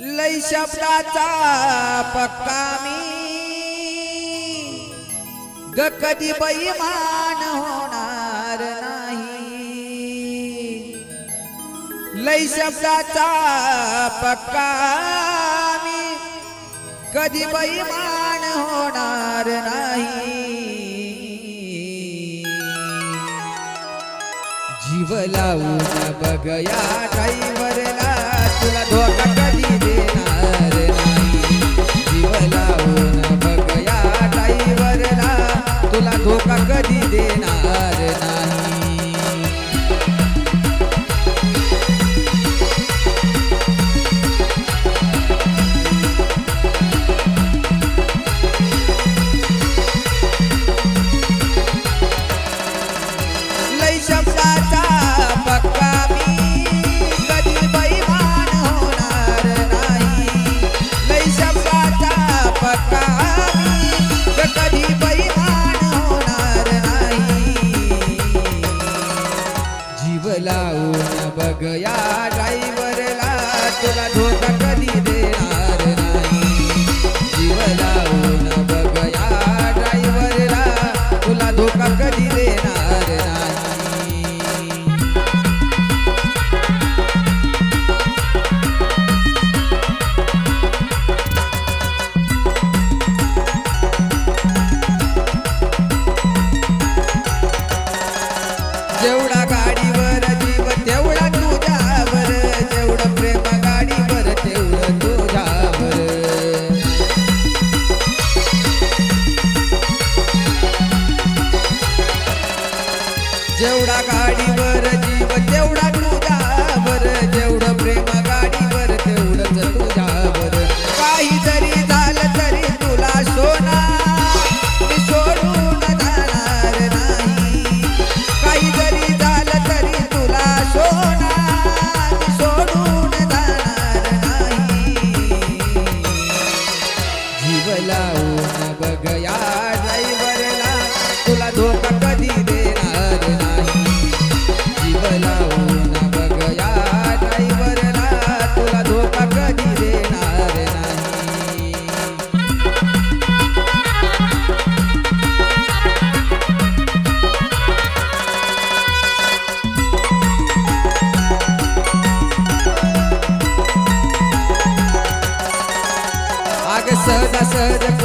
लय शब्दाचा पक्का मी. ग कधी बैमान होणार नाही. लय शब्दाचा पक्का मी. कधी बैमान होणार नाही. जीव लावून बघया ड्रायव्हरला. तुला धोका गया Sir, said.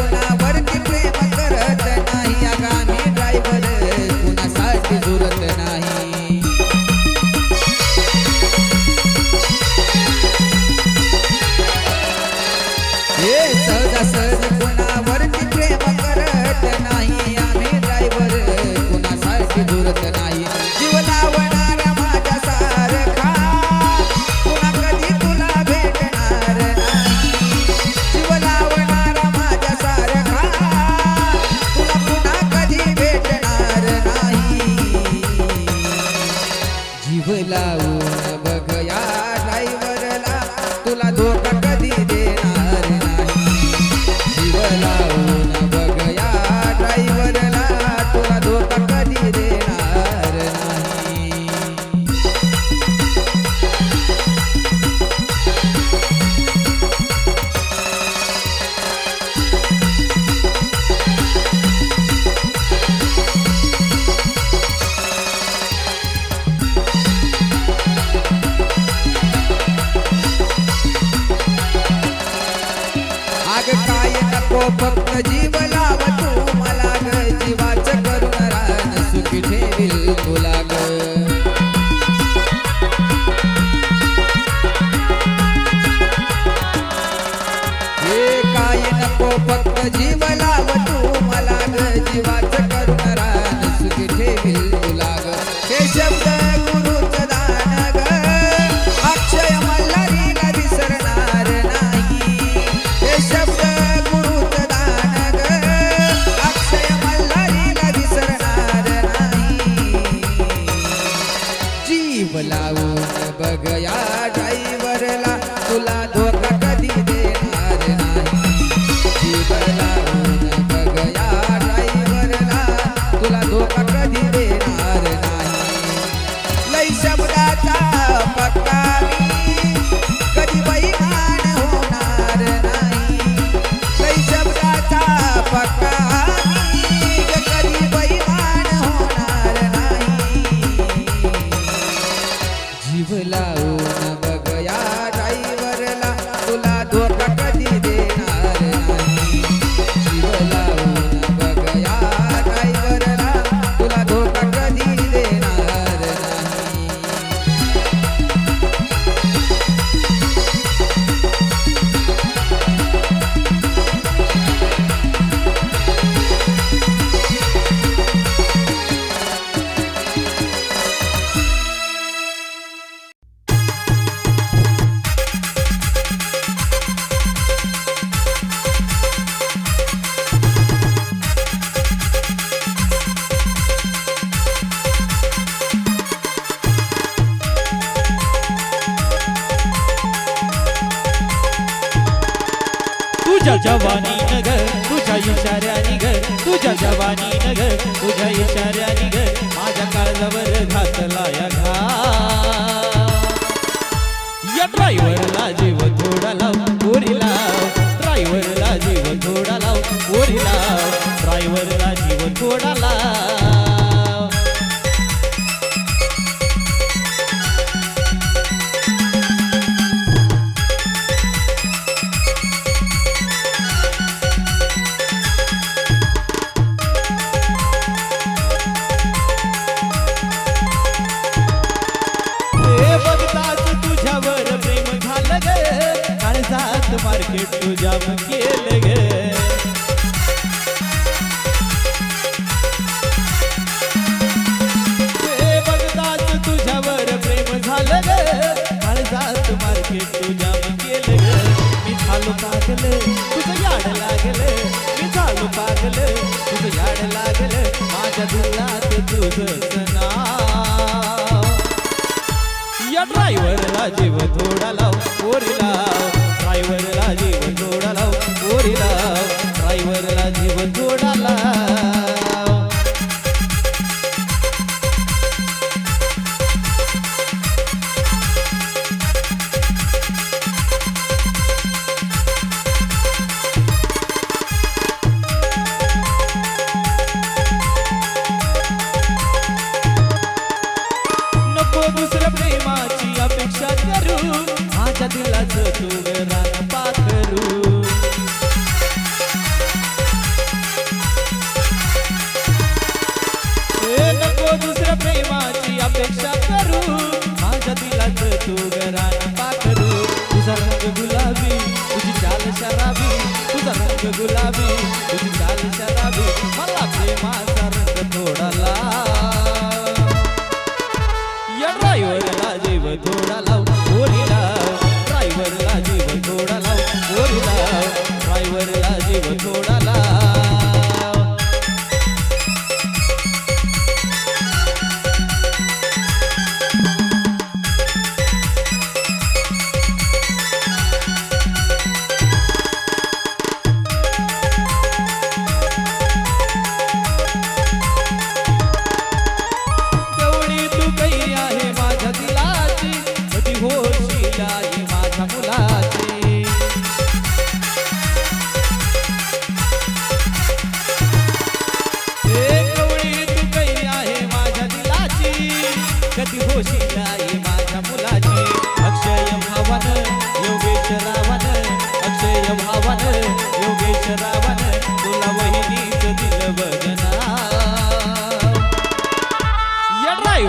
तुझ्या जवानी नगर तुझ्या इशाऱ्या ग तुझ्या जवानी नगर तुझ्या इशाऱ्या ग माझ्या काळजावर घातला या घा या ड्रायव्हरला जीव थोडा लाव पोरीला. ड्रायव्हर जीव थोडा लाव पोरीला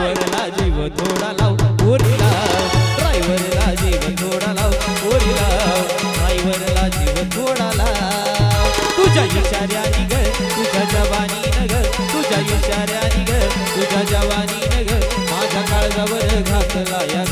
ड्रायव्हरला जीव थोडा लाव पोरीला. ड्रायव्हरला जीव थोडा लाव पोरीला. ड्रायव्हरला जीव थोडा लाव. तुझ्या इशाऱ्यानी ग तुझ्या जवानी नग तुझ्या इशाऱ्यानी ग तुझ्या जवानी नग माझ्या काळजावर घातला या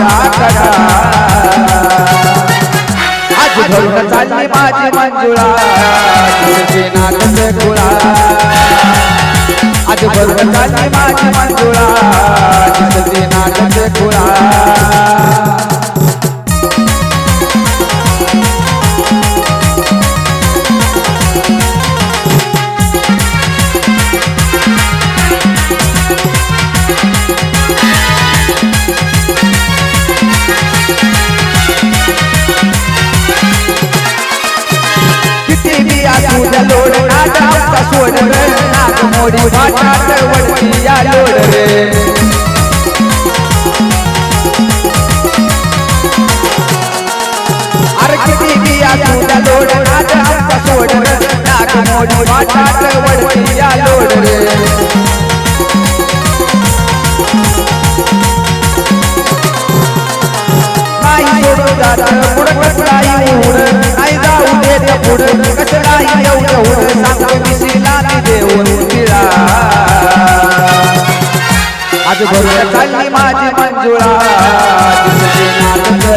आमच्या कडा आज भरून चालली माझी मंजुळा. तुझे नागच कुळा आज भरून चालली माझी मंजुळा. तुझे नागच नाग मोडी या लोड रे लोड रे नाही सोडून जात पुढं नाही जाऊ देत पुढं. येऊ एवढं सांगतो मिशीला देऊन. आज बरोबर चालली माझी मंजुळा.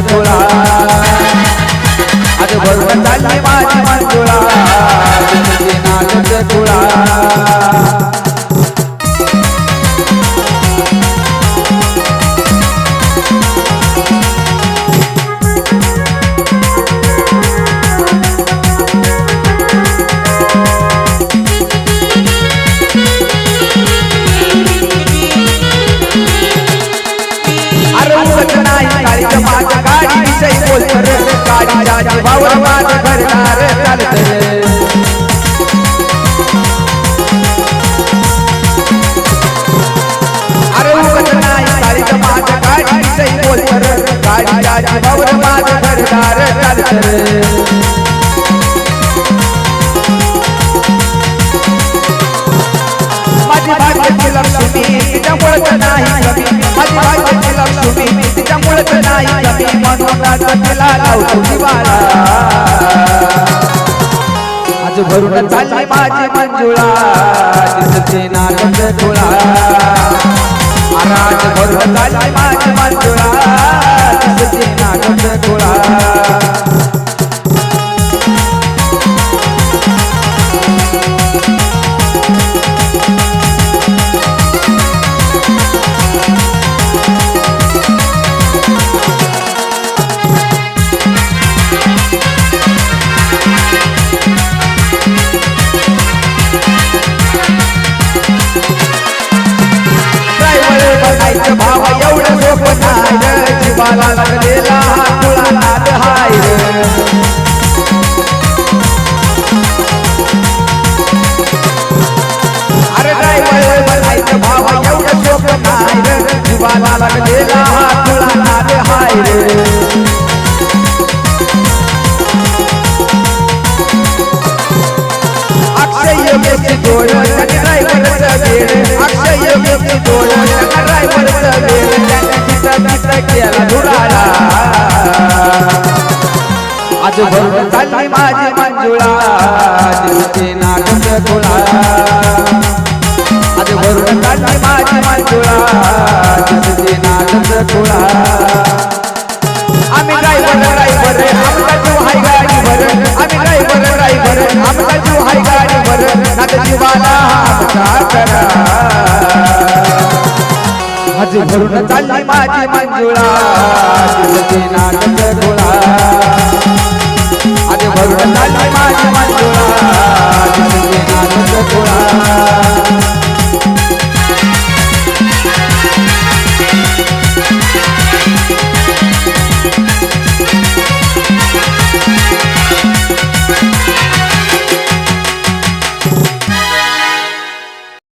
तुळा आज बरोबर चालली माझी मंजुळा. तुळा विषयी बोलत रे गाडी जाजी वावर माझं घरदार चालत रे अरे उगत नाही काळीच माझ्या गाडी विषयी बोलत रे गाडी जाजी वावर माझं घरदार चालत रे माझी भाग्याची लक्ष्मी तिच्यामुळेच नाही कमी माझी भाग्याची लक्ष्मी तिच्यामुळेच नाही कमी म्हणून आता तिला लावतो दिवाळा आज भरून चालली माझी मंजुळा. दिसते नाटक तुळा आज भरून चालली माझी मंजुळा. दिसते नाटक तुळा भरून चालली माझी मंजुळा दिसते नाटक तुळा आज भरून चालली माझी मंजुळा दिसते नाटक तुळा आम्ही ड्रायव्हर ड्रायव्हर आमचा जीव हाय गाडी गाडीवर आम्ही ड्रायव्हर ड्रायव्हर आमचा जीव हाय गाडी गाडीवर नाट जीवाला आमचा करा आज भरून चालली माझी मंजुळा दिसते नाटक डोळा आणि भरून माझी माझी मंजुळा